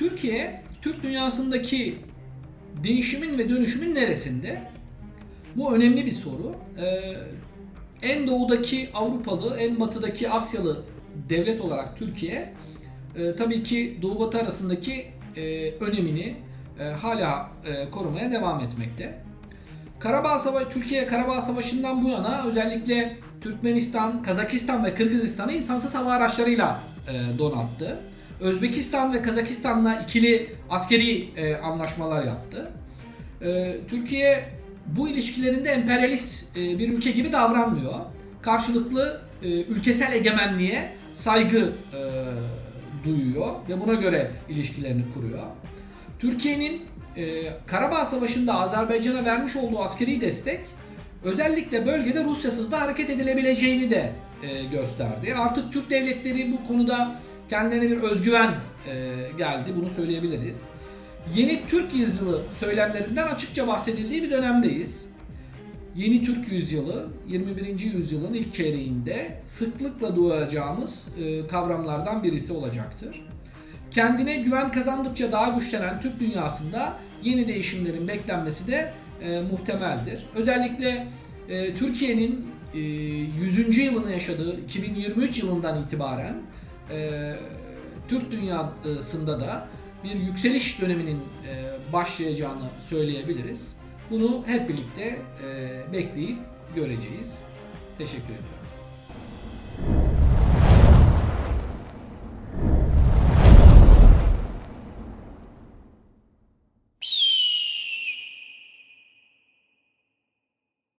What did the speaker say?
Türkiye, Türk dünyasındaki değişimin ve dönüşümün neresinde? Bu önemli bir soru. Ee, en doğudaki Avrupalı, en batıdaki Asyalı devlet olarak Türkiye e, tabii ki Doğu Batı arasındaki e, önemini e, hala e, korumaya devam etmekte. Karabağ Savaşı, Türkiye Karabağ Savaşı'ndan bu yana özellikle Türkmenistan, Kazakistan ve Kırgızistan'ı insansız hava araçlarıyla e, donattı. Özbekistan ve Kazakistan'la ikili askeri e, anlaşmalar yaptı. E, Türkiye bu ilişkilerinde emperyalist e, bir ülke gibi davranmıyor. Karşılıklı e, ülkesel egemenliğe saygı e, duyuyor ve buna göre ilişkilerini kuruyor. Türkiye'nin e, Karabağ Savaşı'nda Azerbaycan'a vermiş olduğu askeri destek özellikle bölgede Rusyasız da hareket edilebileceğini de e, gösterdi. Artık Türk devletleri bu konuda kendilerine bir özgüven e, geldi. Bunu söyleyebiliriz. Yeni Türk yüzyılı söylemlerinden açıkça bahsedildiği bir dönemdeyiz. Yeni Türk yüzyılı 21. yüzyılın ilk çeyreğinde sıklıkla duyacağımız e, kavramlardan birisi olacaktır. Kendine güven kazandıkça daha güçlenen Türk dünyasında yeni değişimlerin beklenmesi de e, muhtemeldir. Özellikle e, Türkiye'nin e, 100. yılını yaşadığı 2023 yılından itibaren e, Türk dünyasında da bir yükseliş döneminin e, başlayacağını söyleyebiliriz. Bunu hep birlikte e, bekleyip göreceğiz. Teşekkür ederim.